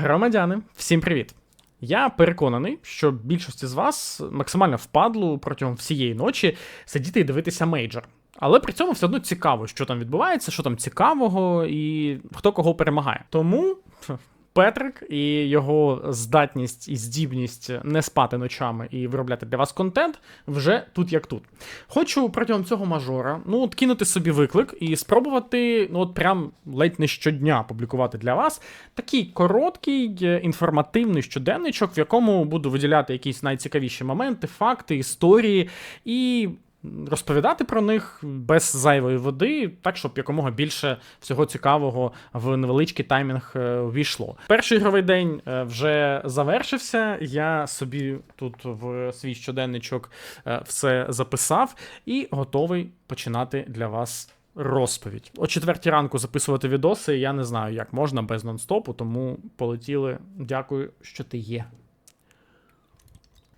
Громадяни, всім привіт! Я переконаний, що більшості з вас максимально впадло протягом всієї ночі сидіти і дивитися мейджор. Але при цьому все одно цікаво, що там відбувається, що там цікавого і хто кого перемагає. Тому Петрик і його здатність і здібність не спати ночами і виробляти для вас контент вже тут як тут. Хочу протягом цього мажора ну от кинути собі виклик і спробувати, ну от прям ледь не щодня публікувати для вас такий короткий е, інформативний щоденничок, в якому буду виділяти якісь найцікавіші моменти, факти, історії і. Розповідати про них без зайвої води, так щоб якомога більше всього цікавого в невеличкий таймінг е, увійшло. Перший ігровий день е, вже завершився. Я собі тут в свій щоденничок е, все записав і готовий починати для вас. Розповідь о четвертій ранку записувати відоси. Я не знаю, як можна без нон-стопу, тому полетіли. Дякую, що ти є.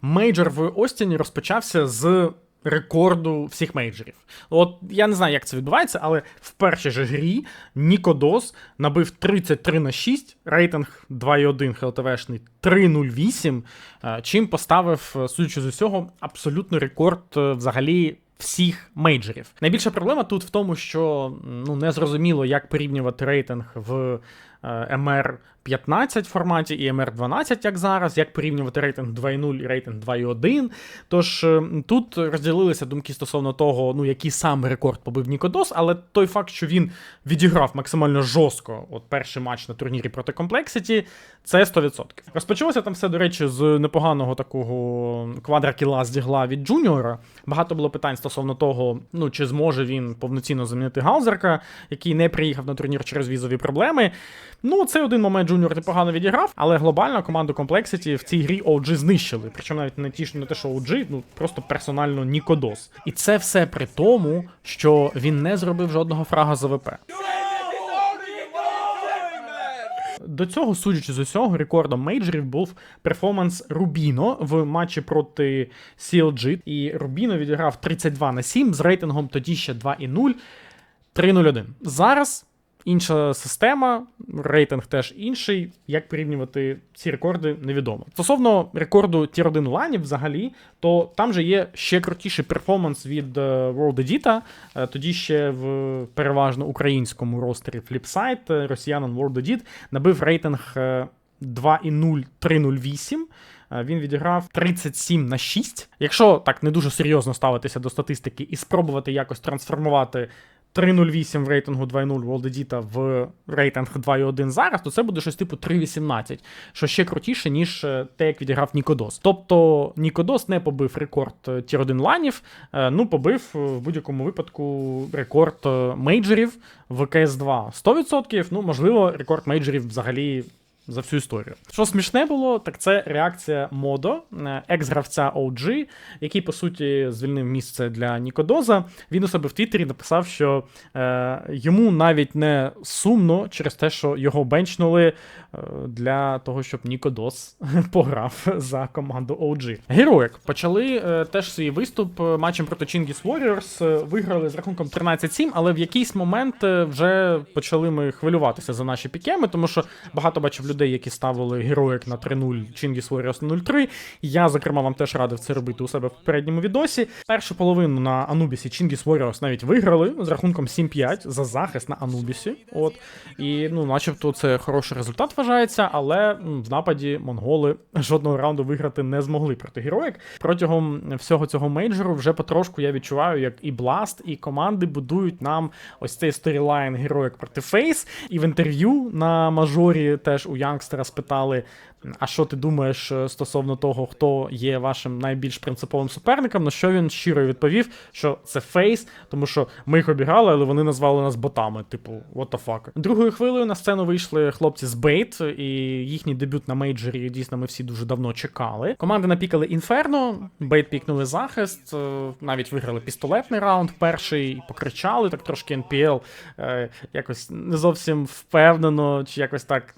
Мейджор в Остіні розпочався з рекорду всіх мейджорів. От я не знаю, як це відбувається, але в першій же грі Нікодос набив 33 на 6, рейтинг 2.1 ХЛТВшний 3.08, е, чим поставив, е, судячи з усього, абсолютно рекорд е, взагалі. Всіх мейджорів. Найбільша проблема тут в тому, що ну не зрозуміло, як порівнювати рейтинг в MR 15 форматі і MR12, як зараз, як порівнювати рейтинг 2.0 і рейтинг 2.1. Тож е, тут розділилися думки стосовно того, ну який саме рекорд побив Нікодос, але той факт, що він відіграв максимально жорстко от перший матч на турнірі проти Complexity, це 100%. Розпочалося там все, до речі, з непоганого такого квадракіла з дігла від Джуніора. Багато було питань стосовно того, ну чи зможе він повноцінно замінити Гаузерка, який не приїхав на турнір через візові проблеми. Ну, це один момент Джуніор непогано відіграв, але глобально команду Complexity в цій грі OG знищили. Причому навіть не ті, не те, що OG, ну просто персонально Нікодос. І це все при тому, що він не зробив жодного фрага з АВП. До цього, судячи з усього, рекордом мейджорів був перформанс Рубіно в матчі проти CLG. І Рубіно відіграв 32 на 7 з рейтингом тоді ще 2,0, 3-0-1. Зараз інша система, рейтинг теж інший. Як порівнювати ці рекорди, невідомо. Стосовно рекорду Tier 1 ланів взагалі, то там же є ще крутіший перформанс від е, World Edit, е, тоді ще в переважно українському ростері Flipside е, росіянин World Edit набив рейтинг 2.0 308. Він відіграв 37 на 6. Якщо так не дуже серйозно ставитися до статистики і спробувати якось трансформувати 3.08 в рейтингу 2.0 Волдедіта в рейтинг 2.1 зараз, то це буде щось типу 3.18, що ще крутіше, ніж е, те, як відіграв Нікодос. Тобто Нікодос не побив рекорд е, Тір 1 ланів, е, ну побив в будь-якому випадку рекорд мейджорів в КС 2 100%. Ну, можливо, рекорд мейджорів взагалі за всю історію. Що смішне було, так це реакція Модо, е, екс-гравця OG, який, по суті, звільнив місце для Нікодоза. Він у себе в Твіттері написав, що е, йому навіть не сумно через те, що його бенчнули е, для того, щоб Нікодос пограв за команду OG. Героїк почали е, теж свій виступ е, матчем проти Chingis Warriors, виграли з рахунком 13-7, але в якийсь момент вже почали ми хвилюватися за наші пікеми, тому що багато бачив людей людей, які ставили героїк на 3-0 Чингіс Warriors на 0-3. Я, зокрема, вам теж радив це робити у себе в попередньому відосі. Першу половину на Анубісі Чингіс Warriors навіть виграли з рахунком 7-5 за захист на Анубісі. От. І, ну, начебто, це хороший результат вважається, але в нападі монголи жодного раунду виграти не змогли проти героїк. Протягом всього цього мейджору вже потрошку я відчуваю, як і Blast, і команди будують нам ось цей сторілайн героїк проти Фейс. І в інтерв'ю на мажорі теж у Янгстера спитали, а що ти думаєш е, стосовно того, хто є вашим найбільш принциповим суперником? На що він щиро відповів, що це фейс, тому що ми їх обіграли, але вони назвали нас ботами. Типу, what the fuck. Другою хвилею на сцену вийшли хлопці з Бейт, і їхній дебют на мейджорі дійсно ми всі дуже давно чекали. Команди напікали інферно, Бейт пікнули захист, е, навіть виграли пістолетний раунд, перший покричали, так трошки НПЛ е, якось не зовсім впевнено, чи якось так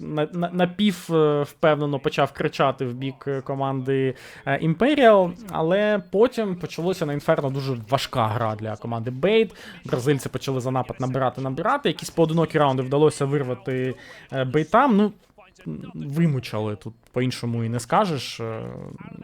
напів впевнено напевно, почав кричати в бік е, команди е, але потім почалося на Інферно дуже важка гра для команди Бейт. Бразильці почали за напад набирати, набирати. Якісь поодинокі раунди вдалося вирвати е, бейтам. Ну, вимучали тут по-іншому і не скажеш. Е,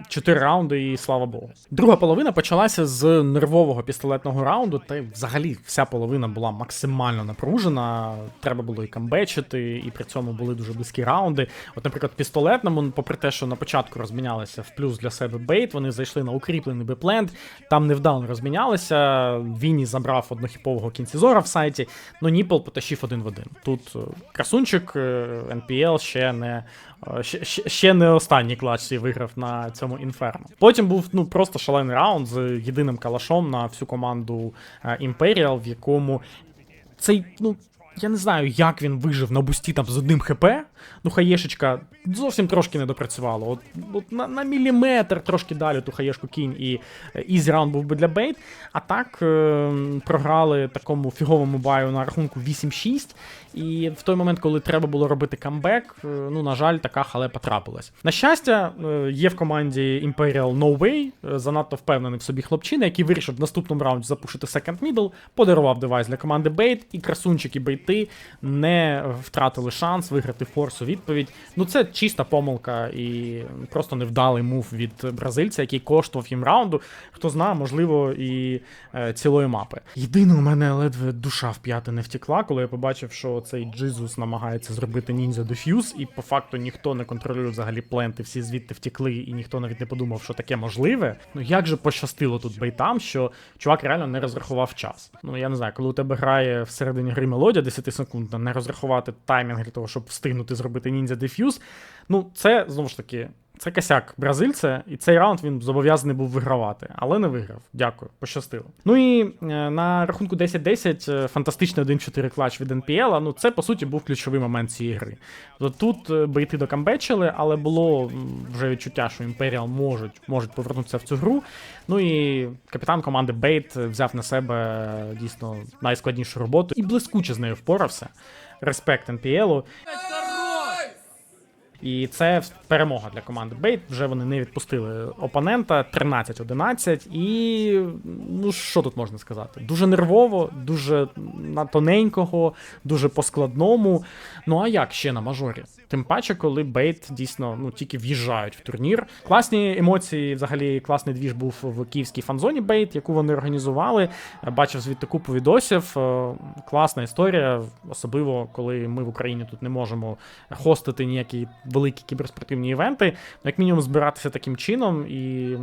Чотири раунди, і слава Богу. Друга половина почалася з нервового пістолетного раунду, та й взагалі вся половина була максимально напружена. Треба було і камбечити, і при цьому були дуже близькі раунди. От, наприклад, пістолетному, попри те, що на початку розмінялися в плюс для себе бейт, вони зайшли на укріплений бепленд, там невдало розмінялися. Вінні забрав однохіпового кінцізора в сайті. Ну Ніпл потащив один в один. Тут е, красунчик е, NPL ще не е, ще, ще- ще не останній клатчі виграв на цьому інферно. Потім був ну просто шалений раунд з єдиним калашом на всю команду е, Imperial, в якому цей, ну. Я не знаю, як він вижив на бусті там з одним хп. Ну, хаєшечка зовсім трошки не допрацювала. От, от на, на міліметр трошки далі ту хаєшку кінь і ізі раунд був би для бейт. А так е, програли такому фіговому баю на рахунку 8-6. І в той момент, коли треба було робити камбек, е, ну, на жаль, така халепа трапилась. На щастя, е, є в команді Imperial No Way, е, занадто впевнений в собі хлопчина, який вирішив в наступному раунді запушити second middle, подарував девайс для команди Бейт, і красунчики бейти не втратили шанс виграти форс у відповідь. Ну це чиста помилка і просто невдалий мув від бразильця, який коштував їм раунду. Хто знає, можливо, і е, цілої мапи. Єдине, у мене ледве душа в п'яти не втекла, коли я побачив, що цей Джизус намагається зробити ніндзя деф'юз, і по факту ніхто не контролює взагалі пленти, всі звідти втекли, і ніхто навіть не подумав, що таке можливе. Ну як же пощастило тут бейтам, що чувак реально не розрахував час. Ну я не знаю, коли у тебе грає всередині гри мелодія 10 секунд, не розрахувати таймінг для того, щоб встигнути зробити ніндзя деф'юз. Ну, це знову ж таки. Це косяк бразильця, і цей раунд він зобов'язаний був вигравати, але не виграв. Дякую, пощастило. Ну і е, на рахунку 10-10 е, фантастичний 1-4 клач від NPL. Ну це по суті був ключовий момент цієї гри. Тут е, бейти докамбечили, але було вже відчуття, що Imperial можуть, можуть повернутися в цю гру. Ну і капітан команди Бейт взяв на себе дійсно найскладнішу роботу і блискуче з нею впорався. Респект NPL. І це перемога для команди Бейт. Вже вони не відпустили опонента 13-11. І ну що тут можна сказати? Дуже нервово, дуже на тоненького, дуже по складному. Ну а як ще на мажорі? Тим паче, коли Бейт дійсно ну тільки в'їжджають в турнір. Класні емоції, взагалі класний двіж був в київській фанзоні Бейт, яку вони організували. Бачив звідти купу відосів. Е, Класна історія, особливо коли ми в Україні тут не можемо хостити ніякі великі кіберспортивні івенти. Ну, Як мінімум, збиратися таким чином і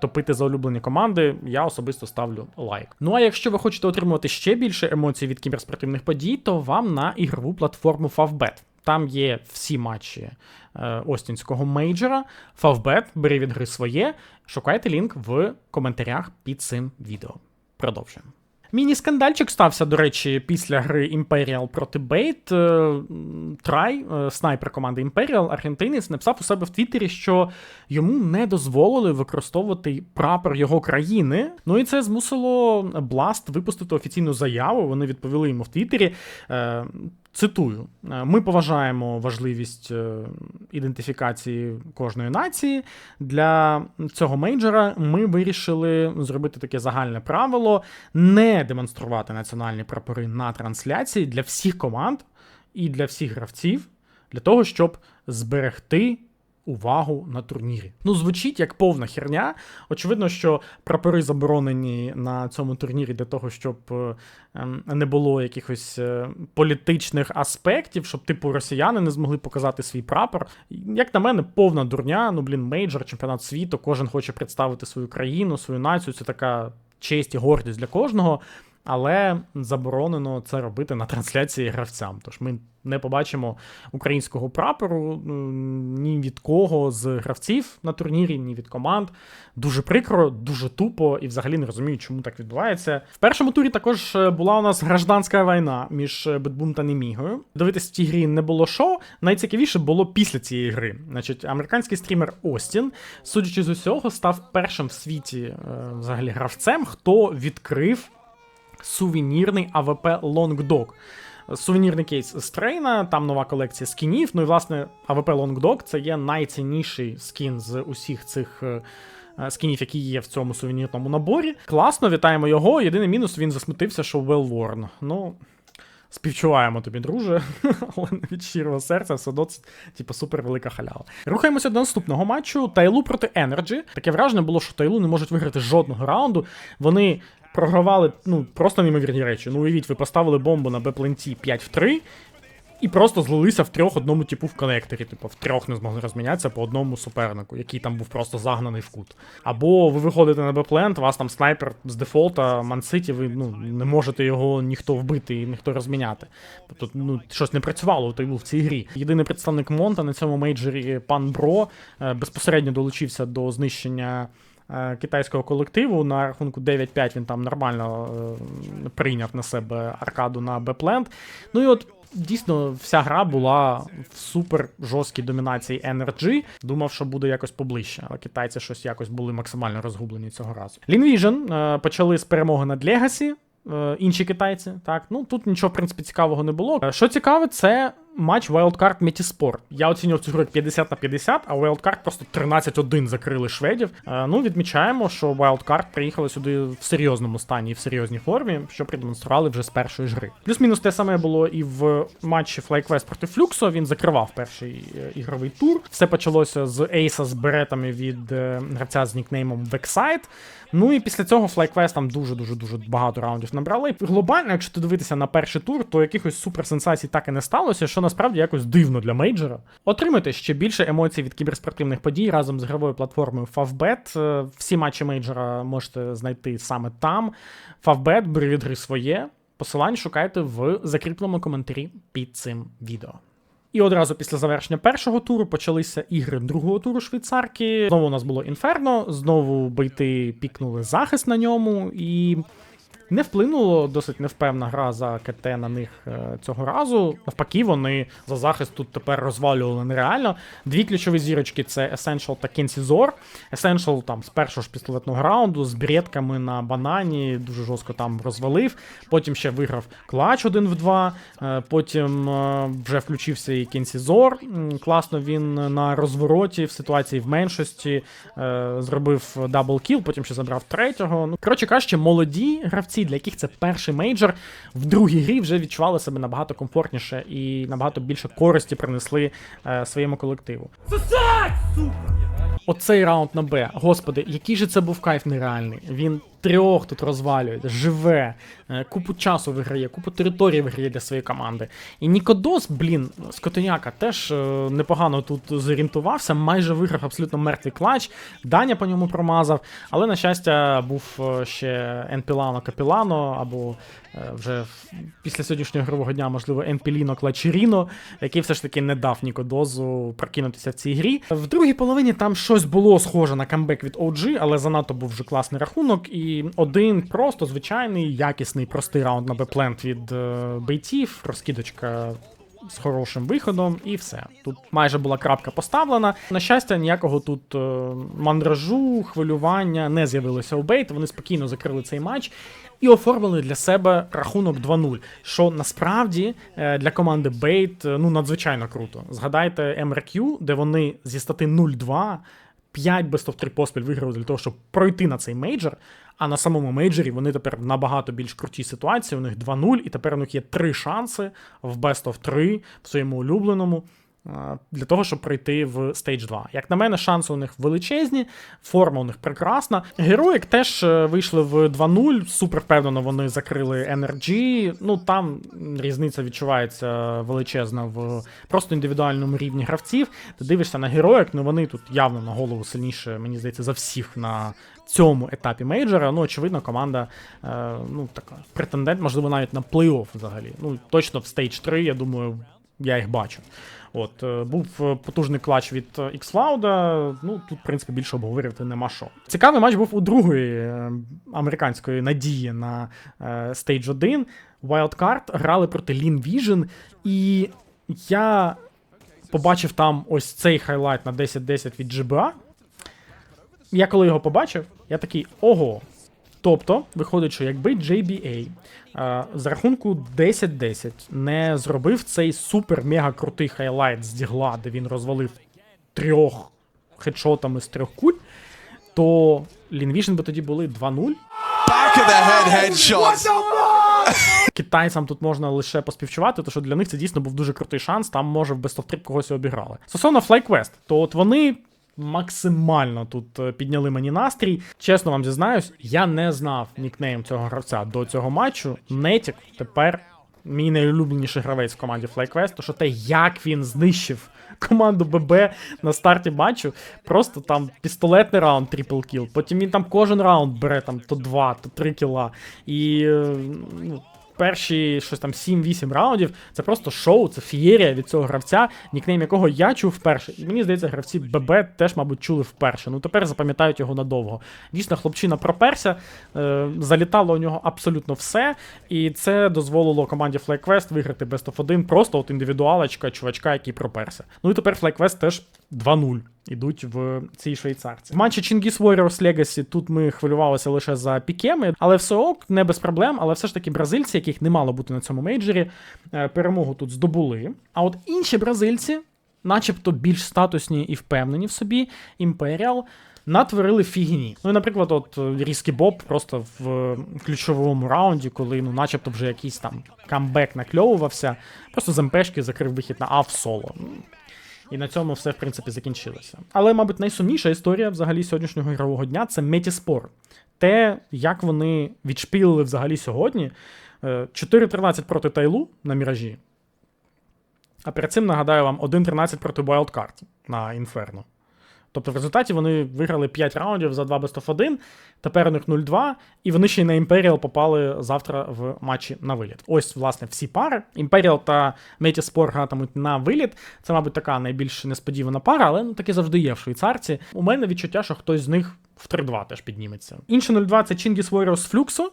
топити за улюблені команди, я особисто ставлю лайк. Ну а якщо ви хочете отримувати ще більше емоцій від кіберспортивних подій, то вам на ігрову платформу Favbet. Там є всі матчі е, Остінського мейджора. Фавбет, бери від гри своє. Шукайте лінк в коментарях під цим відео. Продовжуємо. Міні-скандальчик стався, до речі, після гри Imperial проти Бейт. Е, Трай, е, снайпер команди Imperial, аргентинець, написав у себе в Твіттері, що йому не дозволили використовувати прапор його країни. Ну і це змусило Blast випустити офіційну заяву. Вони відповіли йому в Твіттері. Е, Цитую: «Е, ми поважаємо важливість ідентифікації кожної нації. Для цього мейджора ми вирішили зробити таке загальне правило не демонструвати національні прапори на трансляції для всіх команд і для всіх гравців, для того, щоб зберегти. Увагу на турнірі. Ну, звучить як повна херня. Очевидно, що прапори заборонені на цьому турнірі для того, щоб е, ем, не було якихось е, політичних аспектів, щоб, типу, росіяни не змогли показати свій прапор. Як на мене, повна дурня. Ну, блін, мейджор, чемпіонат світу, кожен хоче представити свою країну, свою націю. Це така честь і гордість для кожного. Але заборонено це робити на трансляції гравцям. Тож ми не побачимо українського прапору ні від кого з гравців на турнірі, ні від команд. Дуже прикро, дуже тупо і взагалі не розумію, чому так відбувається. В першому турі також е, була у нас гражданська війна між е, Бетбум та Немігою. Дивитися в цій грі не було що. Найцікавіше було після цієї гри. Значить, американський стрімер Остін, судячи з усього, став першим в світі е, взагалі гравцем, хто відкрив сувенірний АВП Dog. Сувенірний кейс Стрейна, там нова колекція скінів. Ну і власне АВП Dog це є найцінніший скін з усіх цих. е, Скінів, які є в цьому сувенірному наборі. Класно, вітаємо його. Єдиний мінус він засмутився, що well worn. Ну, Співчуваємо тобі, друже, але не від щирого серця все це типу супер велика халява. Рухаємося до наступного матчу. Тайлу проти Енерджі. Таке враження було, що Тайлу не можуть виграти жодного раунду. Вони програвали ну просто неймовірні речі. Ну уявіть, ви поставили бомбу на Бепленті 5 в 3, і просто злилися в трьох одному типу в коннекторі. Типу, в трьох не змогли розмінятися по одному супернику, який там був просто загнаний в кут. Або ви виходите на беплент, у вас там снайпер з дефолта, манситі, ви ну, не можете його ніхто вбити і ніхто розміняти. Тобто, ну, щось не працювало Тайлу в цій грі. Єдиний представник Монта на цьому мейджорі пан Бро е, безпосередньо долучився до знищення. Е, Китайського колективу на рахунку 9-5 він там нормально е, прийняв на себе аркаду на Бепленд. Ну і от дійсно вся гра була в супер жорсткій домінації NRG. Думав, що буде якось поближче, але китайці щось якось були максимально розгублені цього разу. Lean е, почали з перемоги над Legacy. Інші китайці, так ну тут нічого в принципі цікавого не було. Що цікаве, це матч Wildcard Metisport. Я оцінював цю гру як 50 на 50, а Wildcard просто 13-1 закрили шведів. Е, Ну відмічаємо, що Wildcard приїхали сюди в серйозному стані і в серйозній формі, що продемонстрували вже з першої ж гри. Плюс-мінус те саме було і в матчі FlyQuest проти Флюксо. Він закривав перший е, ігровий тур. Все почалося з Ейса з беретами від е, гравця з нікнеймом Vexite. Ну і після цього FlyQuest там дуже дуже дуже багато раундів набрали. Глобально, якщо ти дивитися на перший тур, то якихось суперсенсацій так і не сталося, що насправді якось дивно для мейджора. Отримайте ще більше емоцій від кіберспортивних подій разом з гровою платформою Favbet. Е, Всі матчі мейджора можете знайти саме там. Favbet, бери від гри своє. Посилання шукайте в закріпленому коментарі під цим відео. І одразу після завершення першого туру почалися ігри другого туру швейцарки. Знову у нас було інферно, знову бейти пікнули захист на ньому, і не вплинуло досить невпевна гра за КТ на них е, цього разу. Навпаки, вони за захист тут тепер розвалювали нереально. Дві ключові зірочки це Essential та Кенсізор. Essential там з першого ж пістолетного раунду з брєтками на банані дуже жорстко там розвалив. Потім ще виграв клач 1 в 2. е, Потім е, вже включився і Кенсізор. Класно він на розвороті в ситуації в меншості зробив даблкіл, потім ще забрав третього. Ну, коротше кажучи, молоді гравці, для яких це перший мейджор, в другій грі вже відчували себе набагато комфортніше і набагато більше користі принесли е, своєму колективу. Оцей раунд на Б. Господи, який же це був кайф нереальний. Він трьох тут розвалює, живе, е, купу часу виграє, купу території виграє для своєї команди. І Нікодос, блін, Скотиняка теж е, непогано тут зорієнтувався, майже виграв абсолютно мертвий клач. Даня по ньому промазав, але, на щастя, був е, ще Енпілано Капілано, або вже після сьогоднішнього ігрового дня, можливо, Енпіліно Клачеріно, який все ж таки не дав Нікодозу прокинутися в цій грі. В другій половині там щось було схоже на камбек від OG, але занадто був вже класний рахунок. І один просто звичайний, якісний, простий раунд на беплент від е, бейтів, розкидочка. З хорошим виходом, і все. Тут майже була крапка поставлена. На щастя, ніякого тут е, мандражу, хвилювання не з'явилося у Бейт. Вони спокійно закрили цей матч і оформили для себе рахунок 2-0. Що насправді е, для команди Бейт ну надзвичайно круто. Згадайте MRQ, де вони зі стати 0-2 5 без топ 3 поспіль виграли для того, щоб пройти на цей мейджор. А на самому мейджорі вони тепер набагато більш крутій ситуації. У них 2-0, і тепер у них є три шанси в Best of 3 в своєму улюбленому. Для того, щоб пройти в Stage 2. Як на мене, шанси у них величезні, форма у них прекрасна. Героїк теж е, вийшли в 2-0. Супер впевнено вони закрили NRG. Ну там різниця відчувається величезна в просто індивідуальному рівні гравців. Ти дивишся на героїк, ну вони тут явно на голову сильніше, мені здається, за всіх на цьому етапі мейджора. Ну, очевидно, команда е, ну, така претендент, можливо, навіть на плей-офф взагалі. Ну, точно в Stage 3, я думаю, я їх бачу. От, е, був е, потужний клач від е, Xcloud, ну тут, в принципі, більше обговорювати нема що. Цікавий матч був у другої е, американської надії на е, Stage 1. Wildcard грали проти Lean Vision, і я побачив там ось цей хайлайт на 10-10 від GBA. Я коли його побачив, я такий ого. Тобто, виходить, що якби JBA е, з рахунку 10-10 не зробив цей супер-мега крутий хайлайт з дігла, де він розвалив трьох хедшотами з трьох куль, то Лінвіжн би тоді були 2-0. Back of the head headshot. Китайцям тут можна лише поспівчувати, тому що для них це дійсно був дуже крутий шанс. Там може в Best когось і обіграли. Стосовно FlyQuest, то от вони. Максимально тут е, підняли мені настрій. Чесно вам зізнаюсь, я не знав нікнейм цього гравця до цього матчу. Нетік тепер мій найулюбленіший гравець в команді FlyQuest, то що те, як він знищив команду ББ на старті матчу, просто там пістолетний раунд трипл кіл. Потім він там кожен раунд бере там то 2, то 3 кіла. І е, ну, перші щось там 7-8 раундів це просто шоу, це фієрія від цього гравця, нікнейм якого я чув вперше. І мені здається, гравці ББ теж, мабуть, чули вперше. Ну тепер запам'ятають його надовго. Дійсно, хлопчина проперся, е, залітало у нього абсолютно все, і це дозволило команді FlyQuest виграти Best of 1, просто от індивідуалочка, чувачка, який проперся. Ну і тепер FlyQuest теж 2-0 ідуть в цій швейцарці. В матчі Chingis Warriors Legacy тут ми хвилювалися лише за пікеми, але все ок, не без проблем. Але все ж таки бразильці, яких не мало бути на цьому мейджорі, е, перемогу тут здобули. А от інші бразильці, начебто більш статусні і впевнені в собі, Imperial, Натворили фігні. Ну, і, наприклад, от Різкі Боб просто в ключовому раунді, коли ну, начебто вже якийсь там камбек накльовувався, просто з МПшки закрив вихід на А в соло. І на цьому все, в принципі, закінчилося. Але, мабуть, найсумніша історія взагалі сьогоднішнього ігрового дня це Метіспор. Те, як вони відшпілили взагалі сьогодні. Е, 4-13 проти Тайлу на міражі. А перед цим нагадаю вам 1-13 проти Wildcard на Інферно. Тобто в результаті вони виграли 5 раундів за 2 Best of 1, тепер у них 0-2, і вони ще й на Imperial попали завтра в матчі на виліт. Ось, власне, всі пари. Imperial та Метіспор гратимуть на виліт. Це, мабуть, така найбільш несподівана пара, але ну таке завжди є в швейцарці. У мене відчуття, що хтось з них в 3-2 теж підніметься. Інше 0-2 це Chingis Warriors Fluxo.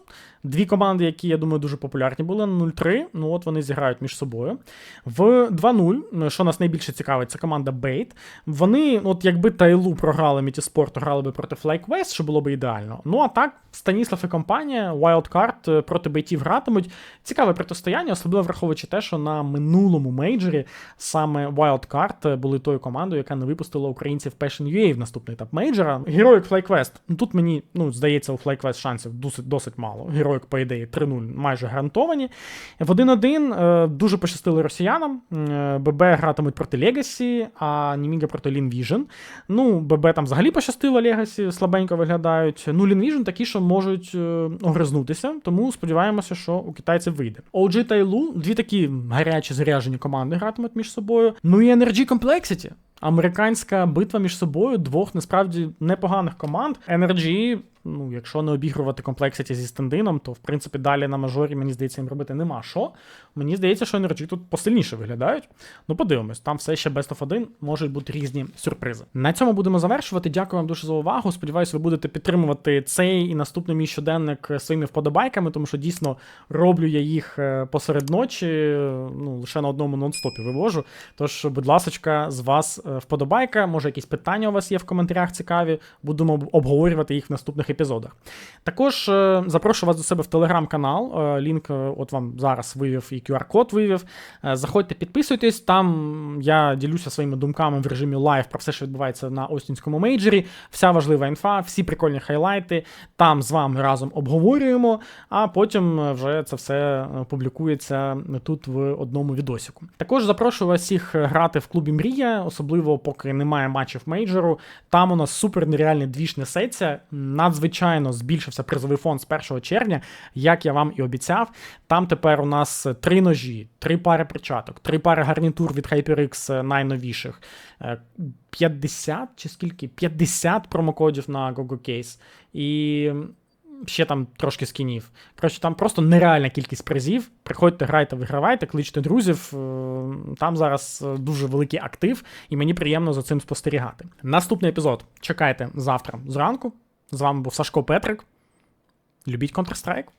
Дві команди, які, я думаю, дуже популярні були на 0-3. Ну от вони зіграють між собою. В 2-0, що нас найбільше цікавить, це команда Bait. Вони, от якби Тайлу програли Мітіспорт, грали би проти FlyQuest, що було б ідеально. Ну а так, Станіслав і компанія, Wildcard проти бейтів гратимуть. Цікаве протистояння, особливо враховуючи те, що на минулому мейджорі саме Wildcard були тою командою, яка не випустила українців Passion UA в наступний етап мейджора. Heroic FlyQuest. Ну тут мені, ну, здається, у FlyQuest шансів досить досить мало. Героїк, по ідеї, 3-0 майже гарантовані. В 1-1 е, дуже пощастили росіянам. Е, ББ гратимуть проти Legacy, а Німіга проти Vision. Ну, ББ там взагалі пощастило Legacy, слабенько виглядають. Ну, Vision такі, що можуть е, огризнутися, тому сподіваємося, що у китайців вийде. OG та Ілу, дві такі гарячі заряжені команди гратимуть між собою. Ну і Energy Complexity. Американська битва між собою двох насправді непоганих команд. energia. Ну, якщо не обігрувати комплексіті зі стендином, то в принципі далі на мажорі, мені здається, їм робити нема що. Мені здається, що NRG тут посильніше виглядають. Ну, подивимось, там все ще Best of 1, можуть бути різні сюрпризи. На цьому будемо завершувати. Дякую вам дуже за увагу. Сподіваюсь, ви будете підтримувати цей і наступний мій щоденник своїми вподобайками, тому що дійсно роблю я їх е, посеред ночі, ну, лише на одному нон-стопі вивожу. Тож, будь ласочка, з вас е, вподобайка. Може, якісь питання у вас є в коментарях цікаві. Будемо обговорювати їх в наступних епізодах. Також е, запрошую вас до себе в телеграм-канал. Е, лінк, е, от вам зараз вивів і QR-код вивів. Заходьте, підписуйтесь. Там я ділюся своїми думками в режимі лайв про все, що відбувається на Остінському мейджорі. Вся важлива інфа, всі прикольні хайлайти. Там з вами разом обговорюємо, а потім вже це все публікується тут в одному відосіку. Також запрошую вас всіх грати в клубі Мрія, особливо поки немає матчів мейджору. Там у нас супер нереальний двіж несеться. Надзвичайно збільшився призовий фонд з 1 червня, як я вам і обіцяв. Там тепер у нас три ножі, три пари перчаток, три пари гарнітур від HyperX найновіших. е, 50 чи скільки? 50 промокодів на GoGoCase. І ще там трошки скінів. Коротше, там просто нереальна кількість призів. Приходьте, грайте, вигравайте, кличте друзів. Е, Там зараз е, дуже великий актив, і мені приємно за цим спостерігати. Наступний епізод чекайте завтра зранку. З вами був Сашко Петрик. Любіть Counter-Strike.